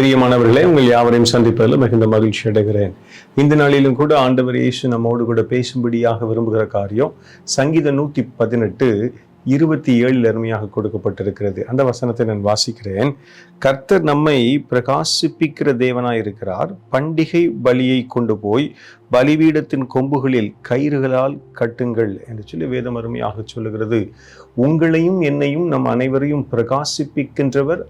பிரியமானவர்களே உங்கள் யாவரையும் சந்திப்பதில் மிகுந்த மகிழ்ச்சி அடைகிறேன். இந்த நாளிலும் கூட ஆண்டவர் இயேசு நம்மோடு கூட பேசும்படியாக விரும்புகிற காரியம் சங்கீத நூத்தி பதினெட்டு இருபத்தி ஏழில் அருமையாக கொடுக்கப்பட்டிருக்கிறது. அந்த வசனத்தை நான் வாசிக்கிறேன். கர்த்தர் நம்மை பிரகாசிப்பிக்கிற தேவனாய் இருக்கிறார் பண்டிகை பலியை கொண்டு போய் பலிபீடத்தின் கொம்புகளில் கயிறுகளால் கட்டுங்கள் என்று சொல்லி வேதம் அருமையாக சொல்லுகிறது. உங்களையும் என்னையும் நம் அனைவரையும் பிரகாசிப்பிக்கின்றவர்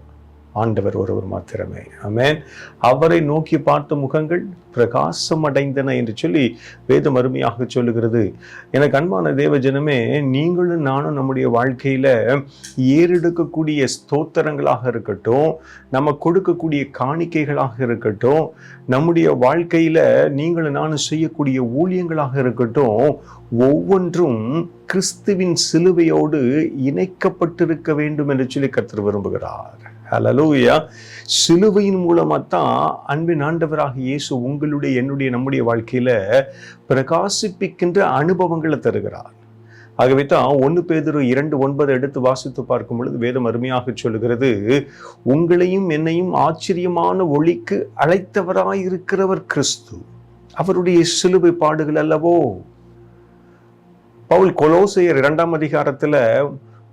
ஆண்டவர் ஒருவர் மாத்திரமே. ஆமேன். அவரை நோக்கி பார்த்த முகங்கள் பிரகாசம் அடைந்தன என்று சொல்லி வேதம் அருமையாக சொல்லுகிறது. எனக்கு அன்பான தேவ ஜனமே நீங்களும் நானும் நம்முடைய வாழ்க்கையில் ஏறெடுக்கக்கூடிய ஸ்தோத்திரங்களாக இருக்கட்டும் நம்ம கொடுக்கக்கூடிய காணிக்கைகளாக இருக்கட்டும் நம்முடைய வாழ்க்கையில் நீங்களும் நானும் செய்யக்கூடிய ஊழியங்களாக இருக்கட்டும் ஒவ்வொன்றும் கிறிஸ்துவின் சிலுவையோடு இணைக்கப்பட்டிருக்க வேண்டும் என்று சொல்லி கர்த்தர் விரும்புகிறார். ஹலலூயா சிலுவையின் மூலமாக தான் அன்பின் ஆண்டவராக இயேசு உங்களுடைய என்னுடைய நம்முடைய வாழ்க்கையில பிரகாசிப்பிக்கின்ற அனுபவங்களை தருகிறார். ஆகவே தான் ஒன்று பேதரு இரண்டு ஒன்பது எடுத்து வாசித்து பார்க்கும் பொழுது வேதம் அருமையாக சொல்லுகிறது உங்களையும் என்னையும் ஆச்சரியமான ஒளிக்கு அழைத்தவராயிருக்கிறவர் கிறிஸ்து. அவருடைய சிலுவை பாடுகள் அல்லவோ? பவுல் கொலோசையர் இரண்டாம் அதிகாரத்தில்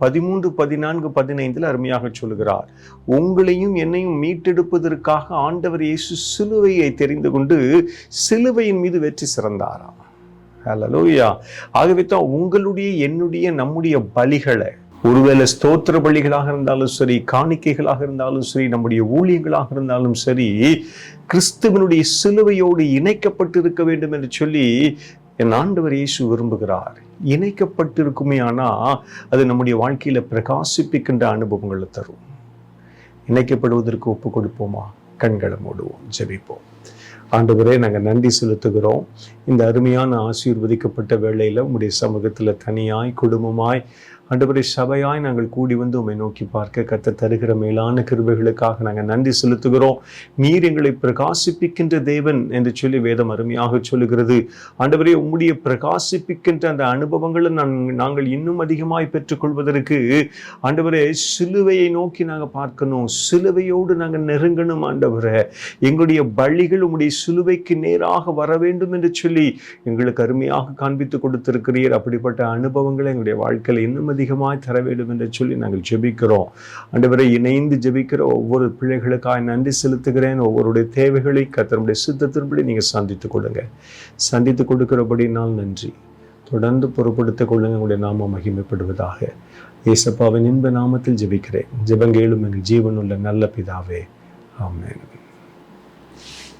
பதிமூன்று பதினான்கு பதினைந்தில் அருமையாக சொல்லுகிறார். உங்களையும் என்னையும் மீட்டெடுப்பதற்காக ஆண்டவர் இயேசு சிலுவையை தெரிந்து கொண்டு சிலுவையின் மீது வெற்றி சிறந்தாராம். ஹலலோயா ஆகவே தான் உங்களுடைய என்னுடைய நம்முடைய பலிகளை ஒருவேளை ஸ்தோத்திர பலிகளாக இருந்தாலும் சரி காணிக்கைகளாக இருந்தாலும் சரி நம்முடைய ஊழியங்களாக இருந்தாலும் சரி கிறிஸ்துவனுடைய சிலுவையோடு இணைக்கப்பட்டிருக்க வேண்டும் என்று சொல்லி என் ஆண்டவர் இயேசு விரும்புகிறார். இணைக்கப்பட்டிருக்குமே ஆனா அது நம்முடைய வாழ்க்கையில பிரகாசிப்பிக்கின்ற அனுபவங்களை தரும். இணைக்கப்படுவதற்கு ஒப்பு கொடுப்போமா கண்களை மூடுவோம் ஜெபிப்போம். ஆண்டவரே நாங்கள் நன்றி செலுத்துகிறோம். இந்த அருமையான ஆசீர்வதிக்கப்பட்ட வேளையில் உங்களுடைய சமூகத்துல தனியாய் குடும்பமாய் ஆண்டவரே சபையாய் நாங்கள் கூடி வந்து உம்மை நோக்கி பார்க்க கத்த தருகிற மேலான கிருபைகளுக்காக நாங்கள் நன்றி செலுத்துகிறோம். நீர் எங்களை பிரகாசிப்பிக்கின்ற தேவன் என்று சொல்லி வேதம் அருமையாக சொல்லுகிறது. ஆண்டவரே உம்முடைய பிரகாசிப்பிக்கின்ற அந்த அனுபவங்களை நாங்கள் இன்னும் அதிகமாய் பெற்றுக்கொள்வதற்கு ஆண்டவரே சிலுவையை நோக்கி நாங்கள் பார்க்கணும். சிலுவையோடு நாங்கள் நெருங்கணும் ஆண்டவரே. எங்களுடைய பள்ளிகள் உம்முடைய சிலுவைக்கு நேராக வர வேண்டும் என்று சொல்லி எங்களுக்கு அருமையாக காண்பித்து கொடுத்திருக்கிறீர். அப்படிப்பட்ட அனுபவங்களை எங்களுடைய வாழ்க்கையில் இன்னும் அதிகமாய் தர வேண்டும் என்று சொல்லி நாங்கள் ஜெபிக்கிறோம். ஆண்டவரை இணைந்து ஜெபிக்கிற ஒவ்வொரு பிள்ளைகளுக்காக நன்றி செலுத்துகிறேன். ஒவ்வொருடைய தேவைகளை கத்தனுடைய சித்தத்தின்படி நீங்கள் சந்தித்து கொடுங்க சந்தித்து கொடுக்கிறபடினால் நன்றி. தொடர்ந்து பொருட்படுத்திக் கொள்ளுங்க. உங்களுடைய நாமம் மகிமைப்படுவதாக. ஏசப்பாவின் இன்ப நாமத்தில் ஜெபிக்கிறேன். ஜெபங்கேலும் எங்கள் ஜீவனுள்ள நல்ல பிதாவே. ஆமேன்.